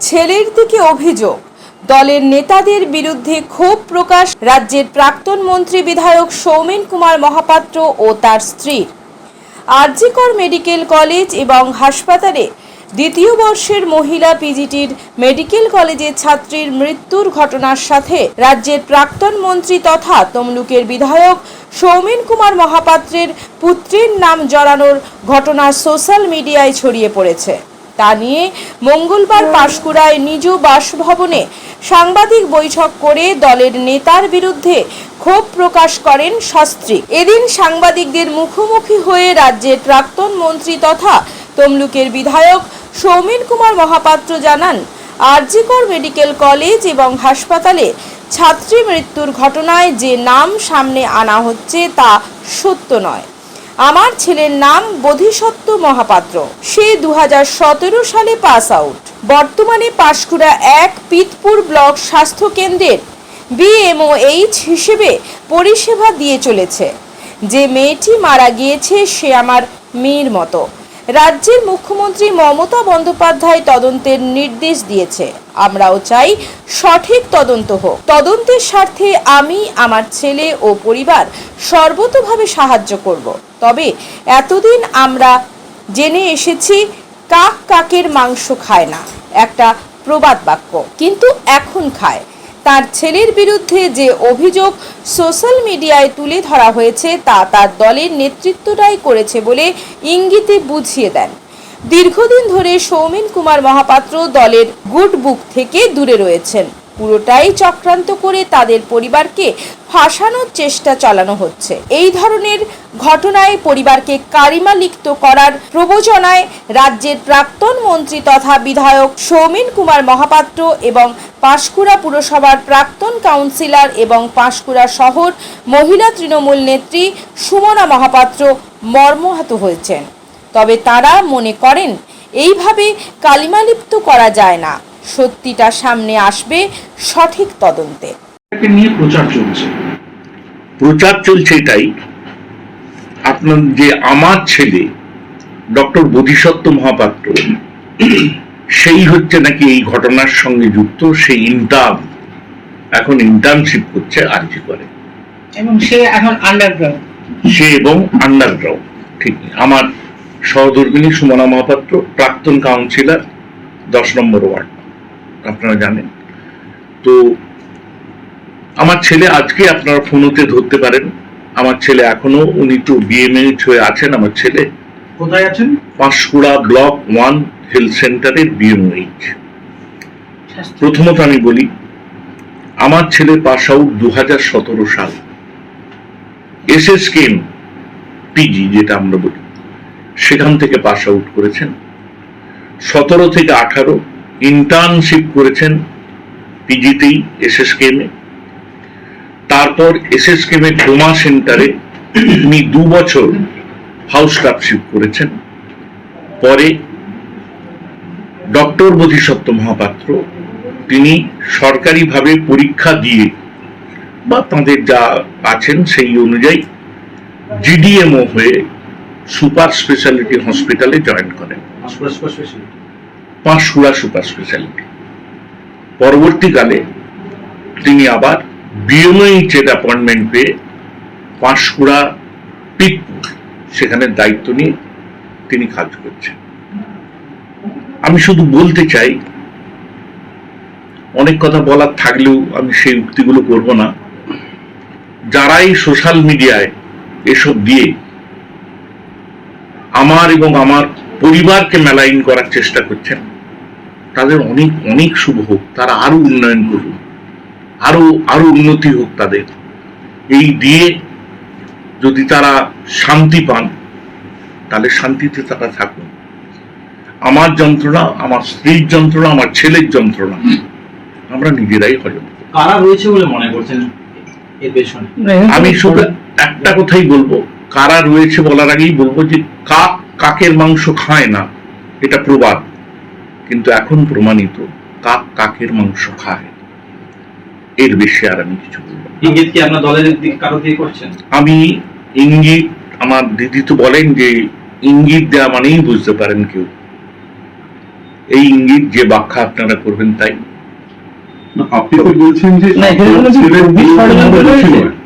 ছেলের দিকে অভিযোগ। দলের নেতাদের বিরুদ্ধে ক্ষোভ প্রকাশ রাজ্যের প্রাক্তন মন্ত্রী বিধায়ক সৌমেন কুমার মহাপাত্র ও তার স্ত্রীর আরজিকর মেডিকেল কলেজ এবং হাসপাতালে দ্বিতীয় বর্ষের মহিলা পিজিটির মেডিকেল কলেজের ছাত্রীর মৃত্যুর ঘটনার সাথে রাজ্যের প্রাক্তন মন্ত্রী তথা তমলুকের বিধায়ক সৌমেন কুমার মহাপাত্রের পুত্রের নাম জড়ানোর ঘটনা সোশ্যাল মিডিয়ায় ছড়িয়ে পড়েছে। তা নিয়ে মঙ্গলবার পাঁশকুড়ায় নিজ বাসভবনে সাংবাদিক বৈঠক করে দলের নেতার বিরুদ্ধে ক্ষোভ প্রকাশ করেন শাস্ত্রী। এদিন সাংবাদিকদের মুখোমুখি হয়ে রাজ্যের প্রাক্তন মন্ত্রী তথা তমলুকের বিধায়ক সৌমেন কুমার মহাপাত্র জানান, আরজিকর মেডিকেল কলেজ এবং হাসপাতালে ছাত্রী মৃত্যুর ঘটনায় যে নাম সামনে আনা হচ্ছে তা সত্য নয়। আমার ছেলের নাম বোধিসত্ত্ব মহাপাত্র। সে দু হাজার সতেরো সালে পাস আউট। বর্তমানে পাঁশকুড়া এক পিতপুর ব্লক স্বাস্থ্য কেন্দ্রের বিএমওএইচ হিসেবে পরিষেবা দিয়ে চলেছে। যে মেয়েটি মারা গিয়েছে সে আমার মেয়ের মতো। রাজ্যের মুখ্যমন্ত্রী মমতা বন্দ্যোপাধ্যায় তদন্তের নির্দেশ দিয়েছে। আমরাও চাই সঠিক তদন্ত হোক। তদন্তের স্বার্থে আমি, আমার ছেলে ও পরিবার সর্বতোভাবে সাহায্য করব। তবে এতদিন আমরা জেনে এসেছি, কাক কাকের মাংস খায় না, একটা প্রবাদ বাক্য। কিন্তু এখন খায়। তার ছেলের বিরুদ্ধে যে অভিযোগ সোশ্যাল মিডিয়ায় তুলে ধরা হয়েছে, তা তার দলের নেতৃত্বটাই করেছে বলে ইঙ্গিতে বুঝিয়ে দেন। দীর্ঘদিন ধরে সৌমেন কুমার মহাপাত্র দলের গুড বুক থেকে দূরে রয়েছেন। পুরোটাই চক্রান্ত করে তাদের পরিবারকে ফাঁসানোর চেষ্টা চালানো হচ্ছে। এই ধরনের ঘটনায় পরিবারকে কারিমা লিপ্ত করার প্রবোচনায় রাজ্যের প্রাক্তন মন্ত্রী তথা বিধায়ক সৌমেন কুমার মহাপাত্র এবং পাঁশকুড়া পুরসভার প্রাক্তন কাউন্সিলর এবং পাঁশকুড়া শহর মহিলা তৃণমূল নেত্রী সুমনা মহাপাত্র মর্মাহত হয়েছেন। তবে তারা মনে করেন এইভাবে কালিমালিপ্ত করা যায় না। সত্যিটা সামনে আসবে সঠিক তদন্তে। নিয়ে প্রচার চলছে। প্রচার চলছে এটাই। আপনার যে আমার ছেলে ডক্টর বোধিসত্ত্ব মহাপাত্র সেই হচ্ছে নাকি এই ঘটনার সঙ্গে যুক্ত সেই ইন্টার্ন এখন ইন্টার্নশিপ করছে আরজি করে। এবং সে এখন আন্ডারগ্রাউন্ড সে এবং আন্ডারগ্রাউন্ড ঠিক। আমার সহধর্মিনী সুমনা মহাপাত্র প্রাক্তন কাউন্সিলর দশ নম্বর ওয়ার্ড। আপনারা জানেন। তো আমার ছেলে আজকে আপনারা ফোনতে ধরতে পারেন। আমার ছেলে এখনও উনি তো বিএমএইচ হয়ে আছেন আমার ছেলে। কোথায় আছেন? পাঁশকুড়া ব্লক ওয়ান হেলথ সেন্টারের বিএমএইচ। প্রথমত আমি বলি আমার ছেলে পাস আউট দু হাজার সতেরো সাল। এস এস কেম পিজি যেটা আমরা বলি। সেখান থেকে পাস আউট করেছেন। সতেরো থেকে আঠারো ইন্টার্নশিপ করেছেন পিজিতেই এস এস কেমে তারপর এস এস কেমে ট্রোমা সেন্টারে উনি দু বছর হাউস স্টাফশিপ করেছেন। পরে ডক্টর বোধিসত্ত্ব মহাপাত্র, তিনি সরকারিভাবে পরীক্ষা দিয়ে বা তাদের যা আছেন সেই অনুযায়ী জিডিএমও হয়ে সুপার স্পেশালিটি হসপিটালে জয়েন করেন। Panskura super speciality. পরবর্তীকালে তিনি আবার বিএমএইচ এর অ্যাপয়েন্টমেন্ট পেয়ে পাঁশকুড়া পিকপুর সেখানে দায়িত্ব নিয়ে তিনি কাজ করছেন। আমি শুধু বলতে চাই অনেক কথা বলার থাকলেও আমি সেই উক্তিগুলো করব না। যারাই সোশ্যাল মিডিয়ায় এসব দিয়ে আমার এবং আমার পরিবারকে মেলাইন করার চেষ্টা করছেন। তাদের অনেক অনেক শুভ হোক তারা আরও উন্নয়ন করুন আরও আরও উন্নতি হোক তাদের। এই দিয়ে যদি তারা শান্তি পান তাহলে শান্তিতে তারা থাকুন। আমার যন্ত্রণা আমার স্ত্রীর যন্ত্রণা আমার ছেলের যন্ত্রণা আমরা নিজেরাই হজম করি। কারা রয়েছে বলে মনে করছেন এর পেছনে? আমি শুধু একটা কথাই বলব কারা রয়েছে বলার আগেই বলব যে কাক কাকের মাংস খায় না এটা প্রবাদ। কিন্তু এখন প্রমাণিত কাক কাকের মাংস খায়। এর বেশি আর আমি কিছু ইঙ্গিত কি আপনার দলের কারও দিয়ে করছেন? আমি ইঙ্গিত আমার দিদি তো বলেন যে ইঙ্গিত দেওয়া মানেই বুঝতে পারেন কেউ। এই ইঙ্গিত যে ব্যাখ্যা আপনারা করবেন তাই। আপনি তো বলছেন যে।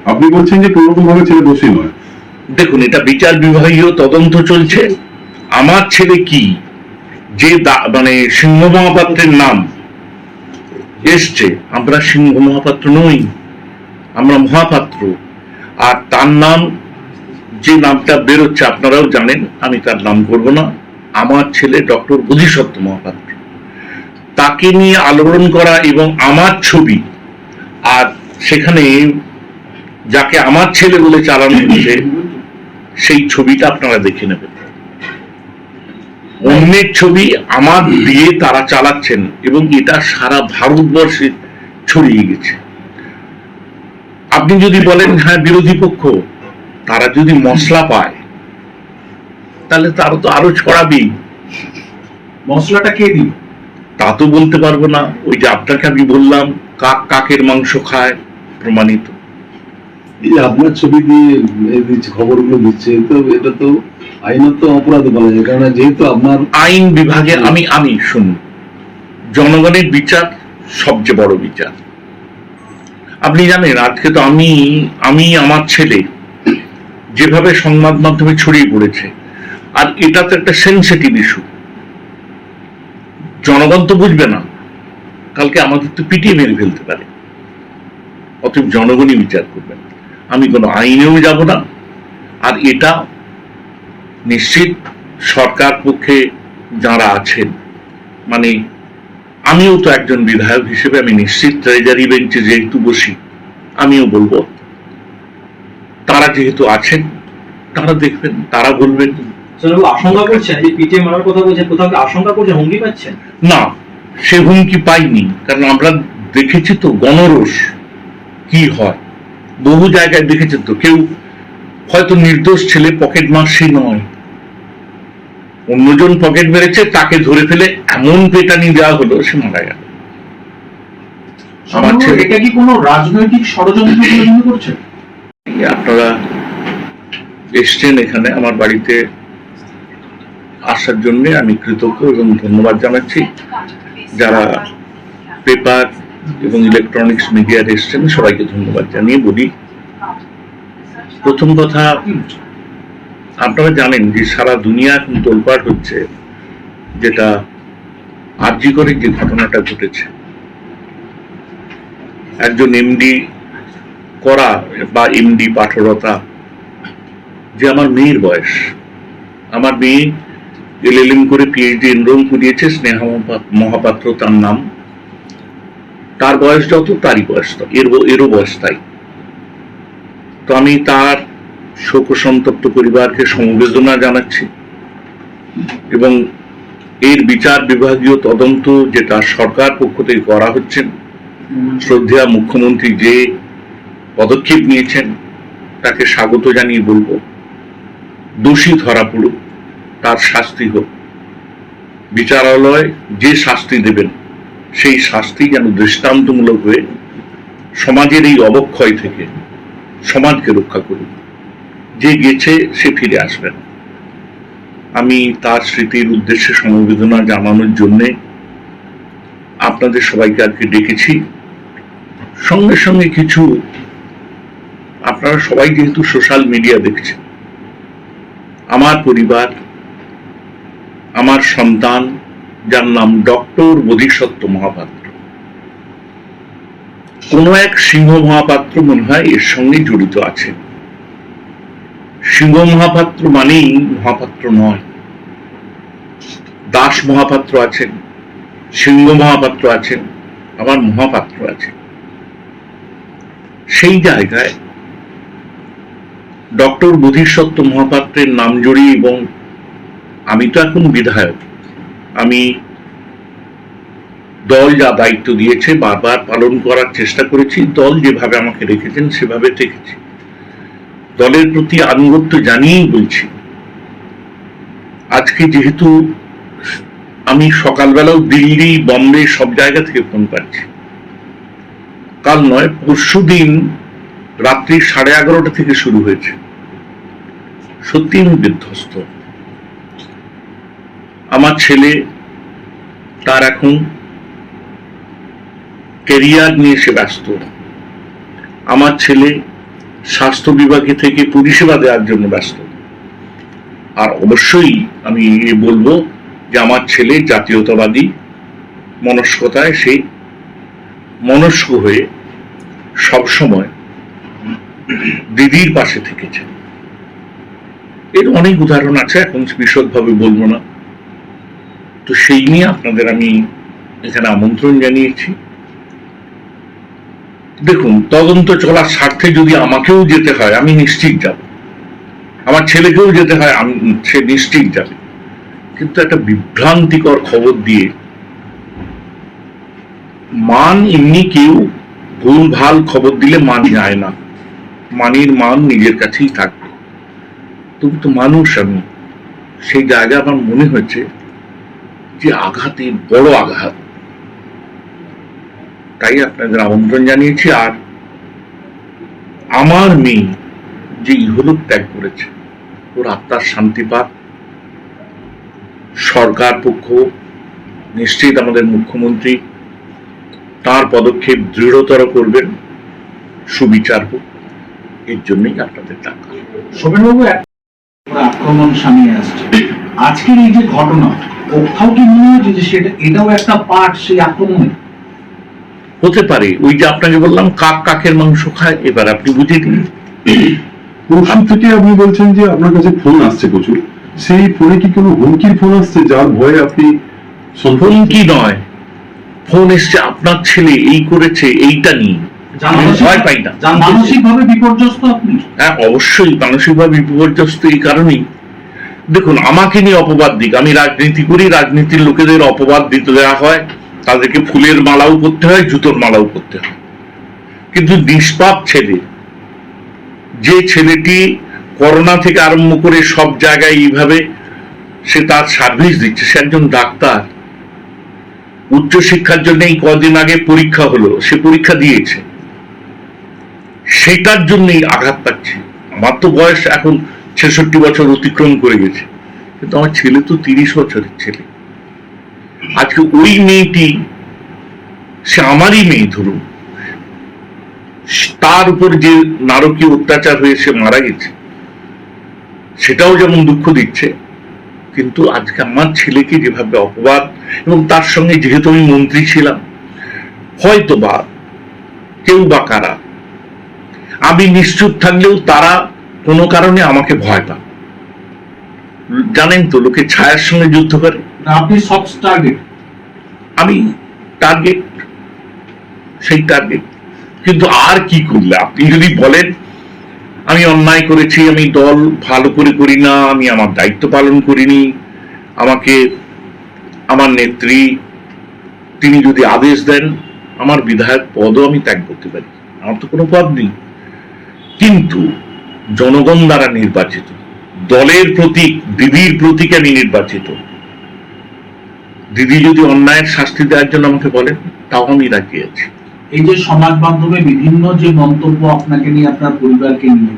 আপনি বলছেন যে কোনো ভাবে ছেলে দোষী নয়। দেখুন, এটা বিচার বিভাগীয় তদন্ত চলছে। আমার ছেলে কি? যে মানে সিংহ মহাপাত্রের নাম এসছে। আমরা সিংহ মহাপাত্র নই, আমরা মহাপাত্র। আর তার নাম, যে নামটা বেরোচ্ছে, আপনারাও জানেন, আমি তার নাম করব না। আমার ছেলে ডক্টর বোধিসত্ত্ব মহাপাত্র। তাকে নিয়ে আলোড়ন করা এবং আমার ছবি, আর সেখানে যাকে আমার ছেলে বলে চালানো হচ্ছে সেই ছবিটা আপনারা দেখে নেবেন। অন্যের ছবি আমার দিয়ে তারা চালাচ্ছেন এবং এটা সারা ভারতবর্ষে ছড়িয়ে গেছে। আপনি যদি বলেন হ্যাঁ বিরোধী পক্ষ তারা যদি মশলা পায় তাহলে তারা তো আরও ছড়াবেই। মশলাটা কে দিল? তা তো বলতে পারব না। ওই যে আপনাকে আমি বললাম কাক কাকের মাংস খায় প্রমাণিত। এই আপনার ছবি দিয়ে খবরগুলো দিচ্ছে, তো এটা তো আইনত অপরাধ বলা যায় কারণ যেহেতু আপনার আইন বিভাগে আমি আমি শুনুন, জনগণের বিচার সবচেয়ে বড় বিচার। আপনি জানেন, আজকে তো আমি আমি, আমার ছেলে যেভাবে সংবাদ মাধ্যমে ছড়িয়ে পড়েছে, আর এটা তো একটা সেন্সিটিভ ইস্যু জনগণ তো বুঝবে না, কালকে আমাদের তো পিটিয়ে মেরে ফেলতে পারে। অতএব জনগণই বিচার করবেন। আমি কোনো আইনেও যাব না। আর এটা নিশ্চিত সরকার পক্ষে যারা আছেন মানে আমিও তো একজন বিধায়ক হিসেবে আমি নিশ্চিত ট্রেজারি বেঞ্চে যেহেতু বসি আমিও বলব তারা যেহেতু আছেন তারা দেখবেন তারা বলবেন। আশঙ্কা করছেন? যে মারার কথা বলছেন কোথাও আশঙ্কা করছেন হুমকি পাচ্ছেন? না সে হুমকি পাইনি কারণ আমরা দেখেছি তো গণরোষ কি হয়। বহু জায়গায় দেখেছি তো কেউ হয়তো নির্দোষ ছেলে পকেট মার সে নয়। অন্যজন পকেট মেরেছে তাকে ধরে ফেলে এমন পেটানি দেওয়া হলো সে মারা গেল। আমার ছেলে এটা কি কোনো রাজনৈতিক ষড়যন্ত্র করছেন আপনারা এসছেন এখানে আমার বাড়িতে আসার জন্য আমি কৃতজ্ঞ এবং ধন্যবাদ জানাচ্ছি। যারা পেপার এবং ইলেকট্রনিক্স মিডিয়ার এসছেন, সবাইকে ধন্যবাদ জানিয়ে বলি। প্রথম কথা, আপনারা জানেন যে সারা দুনিয়া এখন তোলপাড় হচ্ছে, যেটা আর্জি করে যে ঘটনাটা ঘটেছে। একজন এমডি করা বা এমডি পাঠরতা, যে আমার মেয়ের বয়স। আমার মেয়ে এলএলএম করে পিএইচডি এনরোল করিয়েছে, স্নেহা মহাপাত্র তার নাম। তার বয়স যত, তারই বয়স তত এর এরও বয়স তাই। তো আমি তার শোক সন্তপ্ত পরিবারকে সমবেদনা জানাচ্ছি এবং এর বিচার বিভাগীয় তদন্ত যেটা সরকার পক্ষ থেকে করা হচ্ছে, শ্রদ্ধেয়া মুখ্যমন্ত্রী যে পদক্ষেপ নিয়েছেন, তাকে স্বাগত জানিয়ে বলব। দোষী ধরা পড়ুক, তার শাস্তি হোক। বিচারালয় যে শাস্তি দেবেন সেই শাস্তি যেন দৃষ্টান্তমূলক হয়ে সমাজের এই অবক্ষয় থেকে সমাজকে রক্ষা করুক। যে গেছে সে ফিরে আসবে না। আমি তার স্মৃতির উদ্দেশ্যে সমবেদনা জানানোর জন্যে আপনাদের সবাইকে আজকে ডেকেছি। সঙ্গে সঙ্গে কিছু আপনারা সবাই যেহেতু সোশ্যাল মিডিয়া দেখছেন, আমার পরিবার, আমার সন্তান যার নাম ডক্টর বোধিসত্ত্ব মহাপাত্র। কোন এক সিংহ মহাপাত্র মনে হয় এর সঙ্গে জড়িত আছেন সিংহ মহাপাত্র মানেই মহাপাত্র নয়। দাস মহাপাত্র আছেন, সিংহ মহাপাত্র আছেন, আবার মহাপাত্র আছেন। সেই জায়গায় ডক্টর বোধিসত্ত্ব মহাপাত্রের নাম জড়িয়ে এবং আমি তো এখন বিধায়ক। আমি দল যা দায়িত্ব দিয়েছে বারবার পালন করার চেষ্টা করেছি, দল যেভাবে আমাকে রেখেছেন সেভাবে রেখেছি। দলের প্রতি আনুগত্য জানিয়েই বলছি। আজকে যেহেতু আমি সকালবেলাও দিল্লি, বম্বে সব জায়গা থেকে ফোন পাচ্ছি। কাল নয়, পরশু দিন রাত্রি সাড়ে এগারোটা থেকে শুরু হয়েছে। সত্যি আমি বিধ্বস্ত। আমার ছেলে তার এখন কেরিয়ার নিয়ে সে ব্যস্ত। আমার ছেলে স্বাস্থ্য বিভাগে থেকে পরিষেবা দেওয়ার জন্য ব্যস্ত। আর অবশ্যই আমি বলব যে আমার ছেলে জাতীয়তাবাদী মনস্কতায় সে মনস্ক হয়ে সবসময় দিদির পাশে থেকেছে। এর অনেক উদাহরণ আছে, এখন বিশদভাবে বলব না। তো সেই নিয়ে আপনাদের আমি এখানে আমন্ত্রণ জানিয়েছি। দেখুন, তদন্ত চলার স্বার্থে যদি আমাকেও যেতে হয়, আমি নিশ্চিত যাব। আমার ছেলেকেও যেতে হয়, আমি সে নিশ্চিত যাবে। কিন্তু একটা বিভ্রান্তিকর খবর দিয়ে মান এমনি কেউ ভুল ভালো খবর দিলে মান যায় না। মানির মান নিজের কাছেই থাকবে। তবু তো মানুষ আমি। সেই জায়গায় আমার মনে হয়েছে যে আঘাতে, বড় আঘাত। তাই আপনাদের আমন্ত্রণ জানিয়েছি, আর আমার মেয়ে যে ইহলোক ত্যাগ করেছে, ওর আত্মার শান্তি পাক। সরকার পক্ষ, নিশ্চিত আমাদের মুখ্যমন্ত্রী, তার পদক্ষেপ দৃঢ়তর করবেন, সুবিচার হোক, এর জন্যই আপনাদের টাকা শোভনবাবু আক্রমণ সামনে আসছে। আজকের এই যে ঘটনা কোথাও কি মনে যে সেটা এটাও একটা পার্ট সেই আক্রমণের হতে পারে। ওই যে আপনাকে বললাম কাক কাকের মাংস খায় এবার আপনি বুঝে দিন। পরশু থেকে আপনি বলছেন যে আপনার কাছে ফোন আসছে প্রচুর। সেই ফোনে কি কোনো হুমকির ফোন আসছে যার ভয়ে আপনি ফোন সন্তুষ্ট কি নয়। ফোন এসছে আপনার ছেলে এই করেছে এইটা নিয়ে। ভয় পাই না। মানসিক ভাবে বিপর্যস্ত আপনি? হ্যাঁ অবশ্যই মানসিকভাবে বিপর্যস্ত এই কারণেই। দেখুন, আমাকে নিয়ে অপবাদ দিক। আমি রাজনীতি করি, রাজনীতির লোকেদের অপবাদ দিতে দেওয়া হয়। তাদেরকে ফুলের মালাও করতে হয়, জুতোর মালাও করতে হয়। কিন্তু নিষ্পাপ ছেলে, যে ছেলেটি করোনা থেকে আরম্ভ করে সব জায়গায় এইভাবে সে তার সার্ভিস দিচ্ছে, সে একজন ডাক্তার। উচ্চ শিক্ষার জন্য এই কদিন আগে পরীক্ষা হলো, সে পরীক্ষা দিয়েছে। সেটার জন্যই আঘাত পাচ্ছে। আমার তো বয়স এখন ছেষট্টি বছর অতিক্রম করে গেছে। কিন্তু আমার ছেলে তো তিরিশ বছরের ছেলে। আজকে ওই মেয়েটি, সে আমারই মেয়ে ধরুন, তার উপর যে নারকীয় অত্যাচার হয়ে সে মারা গেছে, সেটাও যেমন দুঃখ দিচ্ছে, কিন্তু আজকে আমার ছেলেকে যেভাবে অপবাদ, এবং তার সঙ্গে যেহেতু আমি মন্ত্রী ছিলাম হয়তো বা কেউ বা কারা, আমি নিশ্চুপ থাকলেও তারা কোনো কারণে আমাকে ভয় পান। জানেন তো লোকে ছায়ার সঙ্গে যুদ্ধ করে। আপনি সফট টার্গেট আমি টার্গেট সেই টার্গেট কিন্তু আর কি করলে? আপনি যদি বলেন আমি অন্যায় করেছি আমি দল ভালো করে করি না আমি আমার দায়িত্ব পালন করিনি আমাকে আমার নেত্রী তিনি যদি আদেশ দেন আমার বিধায়ক পদও আমি ত্যাগ করতে পারি। আমার তো কোনো পদ নেই। কিন্তু জনগণ দ্বারা নির্বাচিত। দলের প্রতীক দিদির প্রতীক আমি নির্বাচিত। দিদি যদি অন্যায়ের শাস্তি দেওয়ার জন্য আমাকে বলেন তাও আমি রাজি আছি। এই যে সমাজ মাধ্যমে বিভিন্ন যে মন্তব্য আপনাকে নিয়ে আপনার পরিবারকে নিয়ে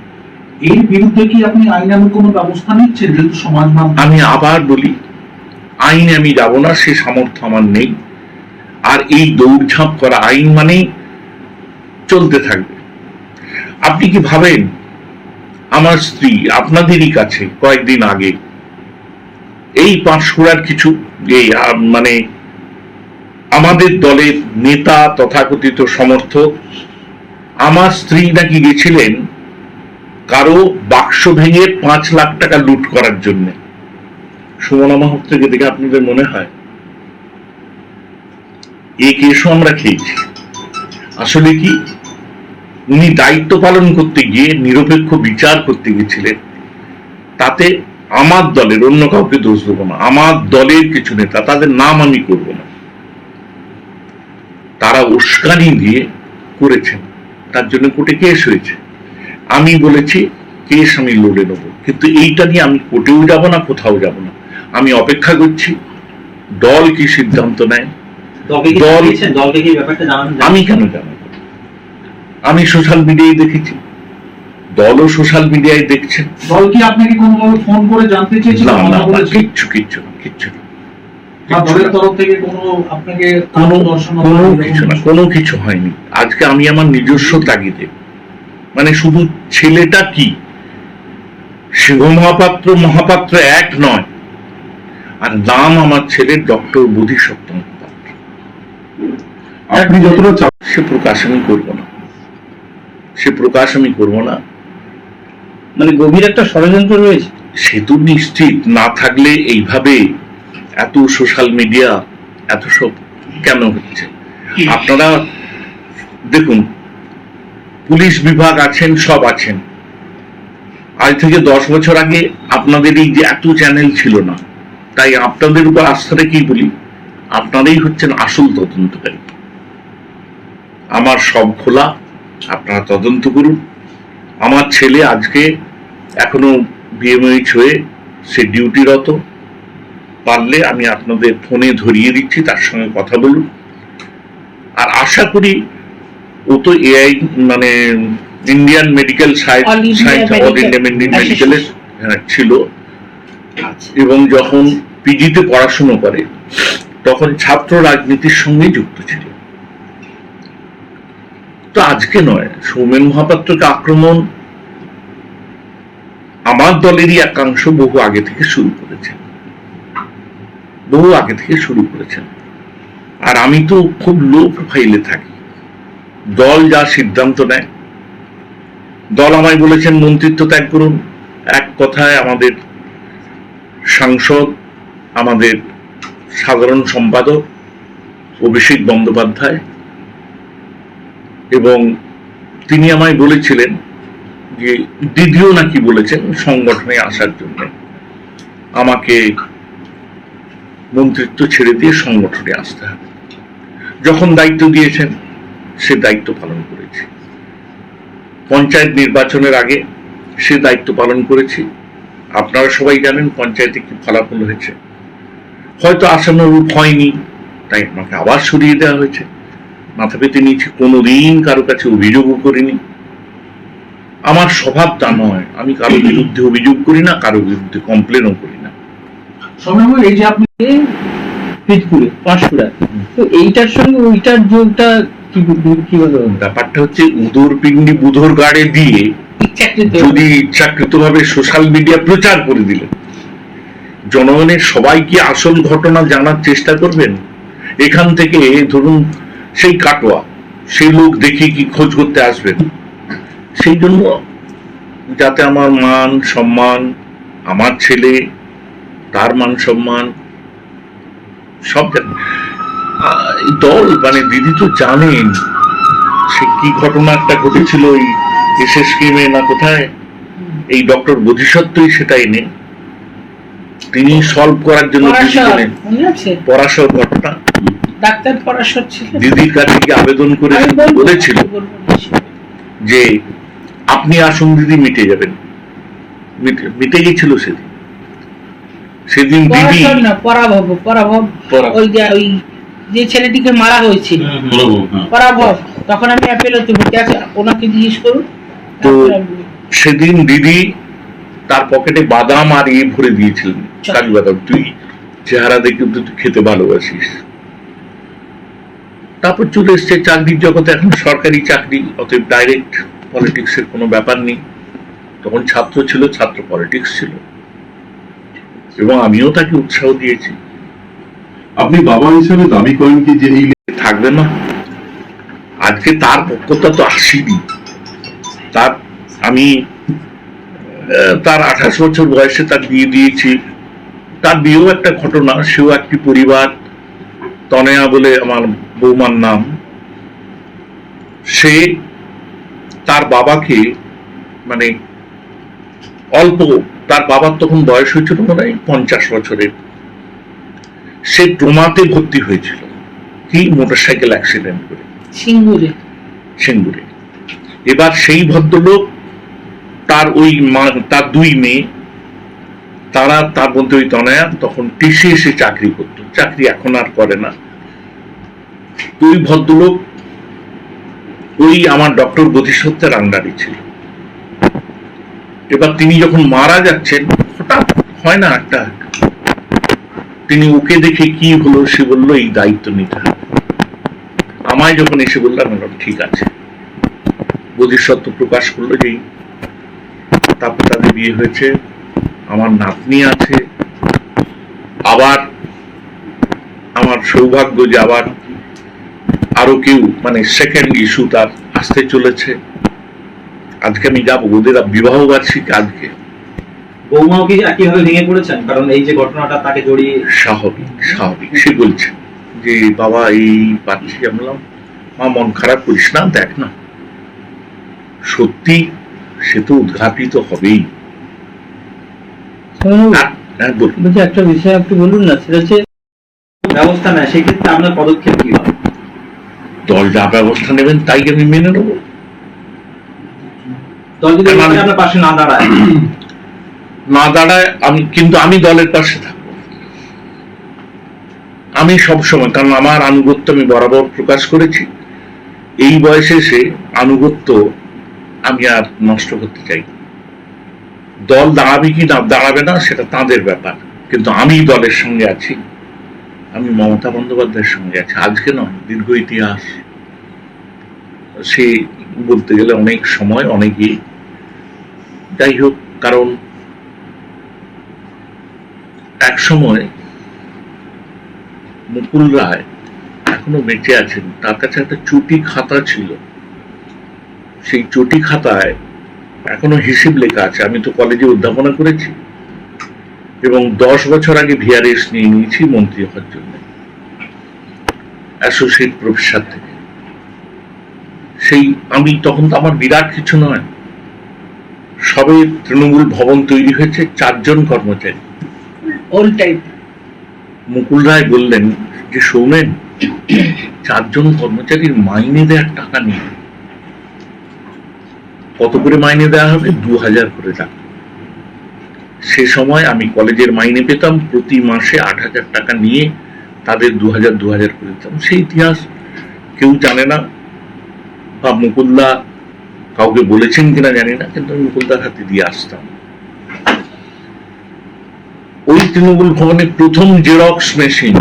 এর বিরুদ্ধে কি আপনি আইনানুগ কোনো ব্যবস্থা নিচ্ছেন যেহেতু সমাজ মাধ্যম? আমি আবার বলি আইনে আমি যাব না সে সামর্থ্য আমার নেই। আর এই দৌড়ঝাঁপ করা আইন মানেই চলতে থাকবে। আপনি কি ভাবেন আমার স্ত্রী আপনাদেরই কাছে কয়েকদিন আগে। এই পাঁশকুড়ার কিছু, এই মানে আমাদের দলের নেতা তথাকথিত সমর্থক, আমার স্ত্রী নাকি গেছিলেন কারও বাক্স ভেঙে পাঁচ লাখ টাকা লুট করার জন্য। সুমনা মাহত্রকে দেখে আপনাদের মনে হয়? এই কেসও আমরা খেয়েছি। আসলে কি উনি দায়িত্ব পালন করতে গিয়ে নিরপেক্ষ বিচার করতে গেছিলেন। তাতে আমার দলের অন্য কাউকে দোষ দেবো না। আমার দলের কিছু নেতা তাদের নাম আমি করব না। তারা উস্কানি দিয়ে করেছেন। তার জন্য কোর্টে কেস হয়েছে। আমি বলেছি কেস আমি লড়ে নেব। কিন্তু এইটা নিয়ে আমি কোর্টেও যাব না কোথাও যাব না। আমি অপেক্ষা করছি দল কি সিদ্ধান্ত নেয়? দল- আমি কেন জানাব? আমি সোশ্যাল মিডিয়ায় দেখেছি। দলও সোশ্যাল মিডিয়ায় দেখছেন দল কি আপনাকে কোনোভাবে ফোন করে জানতে চেয়েছিল? না না কিচ্ছু কিচ্ছু না কিচ্ছু না। বা দলের তরফ থেকে কোনো আপনাকে কোনো কোনো দর্শন কোনো কিছু হয়নি। আজকে আমি আমার নিজস্ব তাগিদে। মানে শুধু ছেলেটা কি? শিব মহাপাত্র মহাপাত্র এক নয়। আর নাম আমার ছেলের ডক্টর বোধিসত্ত্ব মহাপাত্র আপনি যতটা চাপ সে প্রকাশ আমি করব না। সে প্রকাশ আমি করব না। মানে গভীর একটা ষড়যন্ত্র রয়েছে। সে তো নিশ্চিত না থাকলে এইভাবে এত সোশ্যাল মিডিয়া এত সব কেন হচ্ছে? আপনারা দেখুন পুলিশ বিভাগ আছেন সব আছেন। আজ থেকে দশ বছর আগে আপনাদের এই যে এত চ্যানেল ছিল না তাই আপনাদের উপর আস্থা রেখেই বলি? আপনারাই হচ্ছেন আসল তদন্তকারী। আমার সব খোলা আপনারা তদন্ত করুন। আমার ছেলে আজকে এখনও বিএমএইচ হয়ে সে ডিউটিরত। পারলে আমি আপনাদের ফোনে ধরিয়ে দিচ্ছি তার সঙ্গে কথা বলুন। আর আশা করি ও তো এআই মানে ইন্ডিয়ান মেডিকেল সায়েন্স অল মেডিকেলের ছিল। আচ্ছা। এবং যখন পিজিতে পড়াশুনো করে তখন ছাত্র রাজনীতির সঙ্গে যুক্ত ছিল। তো আজকে নয়, সৌমেন মহাপাত্রকে আক্রমণ আমার দলেরই একাংশ বহু আগে থেকে শুরু করেছেন। বহু আগে থেকে শুরু করেছেন। আর আমি তো খুব লো প্রোফাইলে থাকি। দল যা সিদ্ধান্ত নেয়। দল আমায় বলেছেন, মন্ত্রিত্ব ত্যাগ করুন। এক কথায় আমাদের সাংসদ, আমাদের সাধারণ সম্পাদক অভিষেক বন্দ্যোপাধ্যায় এবং তিনি আমায় বলেছিলেন যে, দিদিও নাকি বলেছেন সংগঠনে আসার জন্য। আমাকে মন্ত্রিত্ব ছেড়ে দিয়ে সংগঠনে আসতে হবে। যখন দায়িত্ব দিয়েছেন, সে দায়িত্ব পালন করেছি। পঞ্চায়েত নির্বাচনের আগে সে দায়িত্ব পালন করেছি। আপনারা সবাই জানেন পঞ্চায়েতে কি ফলাফল হয়েছে। হয়তো আশানুরূপ হয়নি, তাই আমাকে আবার সরিয়ে দেওয়া হয়েছে। মাথা পেতে নিয়েছি কোনোদিন কারও কাছে অভিযোগও করিনি। আমার স্বভাব তা নয়। আমি কারও বিরুদ্ধে অভিযোগ করি না কারও বিরুদ্ধে কমপ্লেনও করি না। সৌম্যবাবু এই যে আপনি পিটপুরে পাঁশকুড়া তো এইটার সঙ্গে ওইটার যোগটা ব্যাপারটা হচ্ছে উদর পিণ্ডি বুধর গাড়ে দিয়ে ইচ্ছাকৃত। যদি ইচ্ছাকৃতভাবে সোশ্যাল মিডিয়া প্রচার করে দিলেন জনগণের সবাই কি আসল ঘটনা জানার চেষ্টা করবেন? এখান থেকে ধরুন সেই কাটোয়া সেই লোক দেখে কি খোঁজ করতে আসবেন? সেই জন্য যাতে আমার মান সম্মান আমার ছেলে তার মান সম্মান সব দল মানে দিদি তো জানেন সে কি ঘটনা একটা ঘটেছিল ওই এসএস স্কিমে না কোথায়? এই ডক্টর বোধিসত্ত্বই সেটা এনে তিনি সলভ করার জন্য পরাশর ঘটনা। ডাক্তার পরাশর ছিল দিদির কাছে কি আবেদন করে বলেছিল যে আপনি আসুন দিদি মিটে যাবেন। মিটে- গেছিল সেদিন। সেদিন দিদি পরাভব পরাভব। ওই যে ওই যে ছেলেটিকে মারা হয়েছিল। পরাভব তখন আমি অ্যাপেলোতে ভর্তি আছে ওনাকে জিজ্ঞেস করুন। তো। সেদিন দিদি তার পকেটে বাদাম আর ইয়ে ভরে দিয়েছিলেন। কাজু বাদাম। তুই চেহারা দেখে তুই খেতে ভালোবাসিস। তারপর চলে এসছে চাকরির জগতে, এখন সরকারি চাকরি, অতএব ডাইরেক্ট পলিটিক্সের কোনো ব্যাপার নেই। তখন ছাত্র ছিল, ছাত্র পলিটিক্স ছিল। এবং আমিও তাকে উৎসাহ দিয়েছি। আপনি বাবা হিসেবে দাবি করেন কি যে এই থাকবে না? আজকে তার পক্ষতা তো আসেনি। তার, আমি তার আঠাশ বছর বয়সে তার বিয়ে দিয়েছি। তার বিয়েও একটা ঘটনা, সেও একটি পরিবার। তনয়া বলে আমার বৌমার নাম। সে তার বাবাকে মানে অল্প তার বাবার তখন বয়স হয়েছিল মনে হয় পঞ্চাশ বছরের। সে ট্রোমাতে ভর্তি হয়েছিল। কি? মোটরসাইকেল অ্যাক্সিডেন্ট করে। সিঙ্গুরে। সিঙ্গুরে। এবার সেই ভদ্রলোক তার ওই মা- তার দুই মেয়ে তারা তার মধ্যে ওই তনয়া তখন টিসিএসে চাকরি করত। চাকরি এখন আর করে না। তো ওই ভদ্রলোক ওই আমার ডক্টর বোধিসত্ত্বের আন্ডারে ছিল। এবার তিনি যখন মারা যাচ্ছেন হঠাৎ হয় না একটা? তিনি ওকে দেখে কি হলো সে বলল এই দায়িত্ব নিতে হবে। আমায় যখন এসে বললাম বললাম, ঠিক আছে। বোধিসত্ত্ব প্রকাশ করল যে তারপর তাদের বিয়ে হয়েছে আমার নাতনি আছে আবার আমার সৌভাগ্য যে আবার আরও কেউ মানে সেকেন্ড ইস্যু তার আসতে চলেছে। আজকে আমি যাব ওদের বিবাহ বার্ষিক আজকে। বৌমাও কি একইভাবে ভেঙে পড়েছেন? কারণ এই যে ঘটনাটা তাকে জড়িয়ে স্বাভাবিক স্বাভাবিক। সে বলছে যে বাবা এই পাচ্ছি আমি মা মন খারাপ করিস না দেখ না। সত্যি সে তো উদ্ঘাটিত হবেই। হ্যাঁ, হ্যাঁ, একটা বিষয় একটু বলুন না সেটা হচ্ছে ব্যবস্থা নেয় সেক্ষেত্রে আপনার পদক্ষেপ কি হবে? দল যা ব্যবস্থা নেবেন তাই আমি মেনে নেব। পাশে না দাঁড়ায়? না দাঁড়ায় আমি কিন্তু আমি দলের পাশে থাকব। আমি সব সময় কারণ আমার আনুগত্য আমি বরাবর প্রকাশ করেছি। এই বয়সে এসে আনুগত্য আমি আর নষ্ট করতে চাই দল দাঁড়াবে কি না দাঁড়াবে না সেটা তাদের ব্যাপার। কিন্তু আমি দলের সঙ্গে আছি। আমি মমতা বন্দ্যোপাধ্যায়ের সঙ্গে আছি। আজকে নয়, দীর্ঘ ইতিহাস। সে বলতে গেলে অনেক সময়, অনেকই। যাই হোক, কারণ এক সময় মুকুল রায় এখনও বেঁচে আছেন। তার কাছে একটা চুটি খাতা ছিল। সেই চটি খাতায় এখনও হিসেব লেখা আছে। আমি তো কলেজে অধ্যাপনা করেছি। এবং দশ বছর আগে ভিআরএস নিয়ে নিয়েছি মন্ত্রী হওয়ার জন্য। অ্যাসোসিয়েট প্রফেসর থেকে। সেই আমি তখন তো আমার বিরাট কিছু নয়। সবে তৃণমূল ভবন তৈরি হয়েছে চারজন কর্মচারী। ওল্ড টাইপ মুকুল রায় বললেন যে সৌমেন চারজন কর্মচারীর মাইনে দেওয়ার টাকা নেই কত করে মাইনে দেওয়া হবে? দু হাজার করে টাকা। সে সময় আমি কলেজের মাইনে পেতাম, প্রতি মাসে আট হাজার টাকা নিয়ে তাদের দু হাজার দু হাজার করে দিতাম। সেই ইতিহাস কেউ জানে না বা মুকুলদা কাউকে বলেছেন কিনা জানি না, কিন্তু আমি মুকুলদার হাতে দিয়ে আসতাম। ওই তৃণমূল ভবনে প্রথম জেরক্স মেশিন,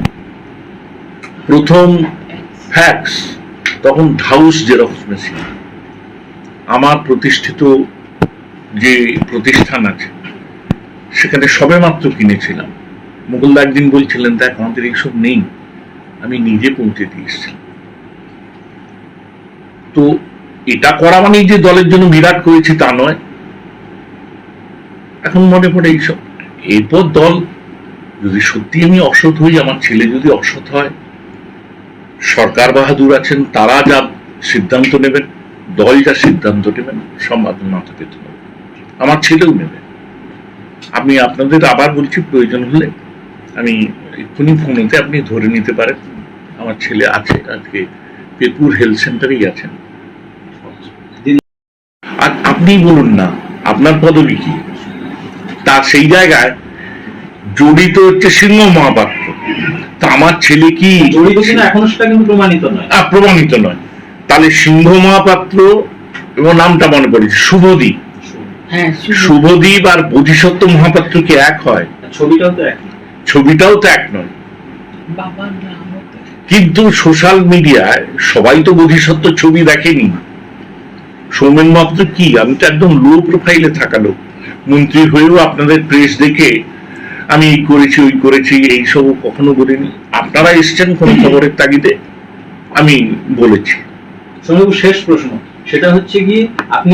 প্রথম ফ্যাক্স, তখন ধাউস জেরক্স মেশিন। আমার প্রতিষ্ঠিত যে প্রতিষ্ঠান আছে সেখানে সবে মাত্র কিনেছিলাম। মুকুলদা একদিন বলছিলেন, দেখ, আমাদের এইসব নেই। আমি নিজে পৌঁছে দিয়ে এসেছিলাম। তো এটা করা মানে যে দলের জন্য বিরাট করেছি তা নয়। এখন মনে পড়ে এইসব। এরপর দল যদি সত্যি আমি অসৎ হই, আমার ছেলে যদি অসৎ হয়, সরকার বাহাদুর আছেন, তারা যা সিদ্ধান্ত নেবেন, দল যা সিদ্ধান্ত নেবেন সম্বাদ মাথা পেতে হবে। আমার ছেলেও নেবে। আমি আপনাদের আবার বলছি প্রয়োজন হলে আমি এক্ষুনি ফোনেতে আপনি ধরে নিতে পারেন। আমার ছেলে আছে আজকে পেপুর হেলথ সেন্টারেই আছেন। আর আপনি বলুন না আপনার পদবি কি? তার সেই জায়গায় জড়িত হচ্ছে সিংহ মহাপাত্র। তা আমার ছেলে কি এখনও সেটা কিন্তু প্রমাণিত নয়। প্রমাণিত নয়। তাহলে সিংহ মহাপাত্র এবং নামটা মনে পড়েছে শুভদীপ। শুভ। শুভদীপ আর বোধিসত্ত্ব মহাপাত্র কি এক হয়? ছবিটাও তো এক ছবিটাও তো এক নয়। কিন্তু সোশ্যাল মিডিয়ায় সবাই তো বোধিসত্ত্ব ছবি দেখেনি। সৌমেন মাত্র কি? আমি তো একদম লো প্রোফাইলে থাকা লোক। মন্ত্রী হয়েও আপনাদের প্রেস দেখে আমি এই করেছি ওই করেছি এইসব কখনো বলিনি। আপনারা এসছেন কোন খবরের তাগিদে? আমি বলেছি। শেষ প্রশ্ন। সেটা হচ্ছে কি আপনি